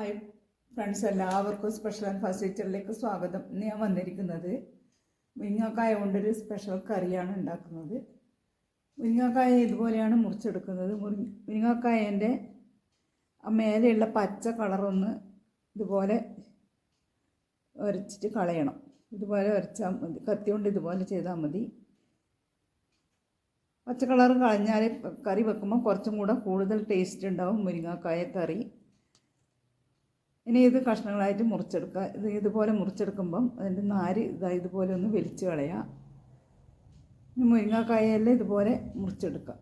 Hi friends എല്ലാവർക്കും special and first സ്വാഗതം. ഇന്ന് ഞാൻ വന്നിരിക്കുന്നത് മുരിങ്ങക്കായ കൊണ്ടൊരു സ്പെഷ്യൽ കറിയാണ് ഉണ്ടാക്കുന്നത്. മുരിങ്ങക്കായ ഇതുപോലെയാണ് മുറിച്ചെടുക്കുന്നത്. മുരി മുരിങ്ങക്കായന്റെ മേലെയുള്ള പച്ച കളറൊന്ന് ഇതുപോലെ ഉരച്ചിട്ട് കളയണം. ഇതുപോലെ ഉരച്ചാൽ മതി. കത്തി കൊണ്ട് ഇതുപോലെ ചെയ്താൽ മതി. പച്ച കളർ കളഞ്ഞാൽ കറി വെക്കുമ്പോൾ കുറച്ചും കൂടെ കൂടുതൽ ടേസ്റ്റ് ഉണ്ടാവും മുരിങ്ങക്കായ കറി. ഇനി ഇത് കഷ്ണങ്ങളായിട്ട് മുറിച്ചെടുക്കുക ഇത് ഇതുപോലെ മുറിച്ചെടുക്കുമ്പം അതിന്റെ നാര് ഇതാ ഇതുപോലെ ഒന്ന് വലിച്ചു കളയുക ഇനി മുരിങ്ങക്കായെല്ലാം ഇതുപോലെ മുറിച്ചെടുക്കുക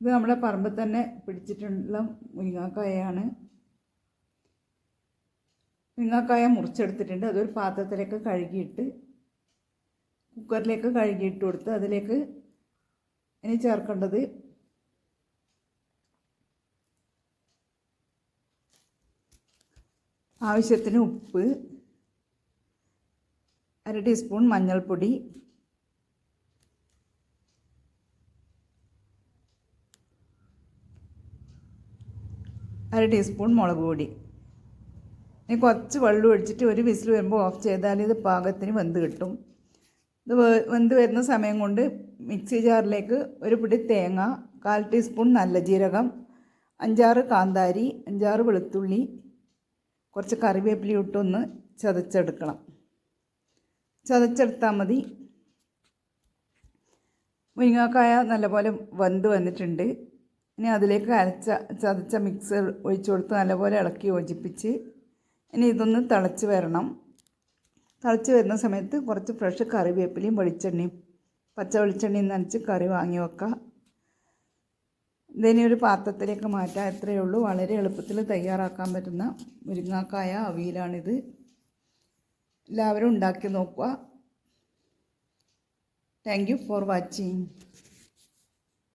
ഇത് നമ്മുടെ പറമ്പിൽ തന്നെ പിടിച്ചിട്ടുള്ള മുരിങ്ങാക്കായാണ് മുരിങ്ങക്കായ മുറിച്ചെടുത്തിട്ടുണ്ട്. അതൊരു പാത്രത്തിലേക്ക് കഴുകിയിട്ട് കുക്കറിലേക്ക് കഴുകിയിട്ട് കൊടുത്ത് അതിലേക്ക് ഇനി ചേർക്കേണ്ടത് ആവശ്യത്തിന് ഉപ്പ് അര ടീസ്പൂൺ മഞ്ഞൾപ്പൊടി അര ടീസ്പൂൺ മുളക് പൊടി. ഇനി കുറച്ച് വെള്ളം ഒഴിച്ചിട്ട് ഒരു വിസിൽ വരുമ്പോൾ ഓഫ് ചെയ്താൽ ഇത് പാകത്തിന് വെന്ത് കിട്ടും. ഇത് വെന്ത് വരുന്ന സമയം കൊണ്ട് മിക്സി ജാറിലേക്ക് ഒരു പിടി തേങ്ങ കാൽ ടീസ്പൂൺ നല്ല ജീരകം അഞ്ചാറ് കാന്താരി അഞ്ചാറ് വെളുത്തുള്ളി കുറച്ച് കറിവേപ്പില ഇട്ടൊന്ന് ചതച്ചെടുക്കണം. ചതച്ചെടുത്താൽ മതി. മുരിങ്ങാക്കായ നല്ലപോലെ വെന്ത് വന്നിട്ടുണ്ട്. ഇനി അതിലേക്ക് അരച്ച ചതച്ച മിക്സ് ഒഴിച്ചു കൊടുത്ത് നല്ലപോലെ ഇളക്കി യോജിപ്പിച്ച് ഇനി ഇതൊന്ന് തിളച്ച് വരണം. തിളച്ച് വരുന്ന സമയത്ത് കുറച്ച് ഫ്രഷ് കറിവേപ്പിലയും വെളിച്ചെണ്ണയും പച്ച വെളിച്ചെണ്ണയും നനച്ച് കറി വാങ്ങി വെക്കുക ഇതിനെ ഒരു പാത്രത്തിലേക്ക് മാറ്റാം എത്രയേ ഉള്ളൂ. വളരെ എളുപ്പത്തിൽ തയ്യാറാക്കാൻ പറ്റുന്ന മുരിങ്ങാക്കായ അവിയലാണിത്. എല്ലാവരും ഉണ്ടാക്കി നോക്കുക. Thank you for watching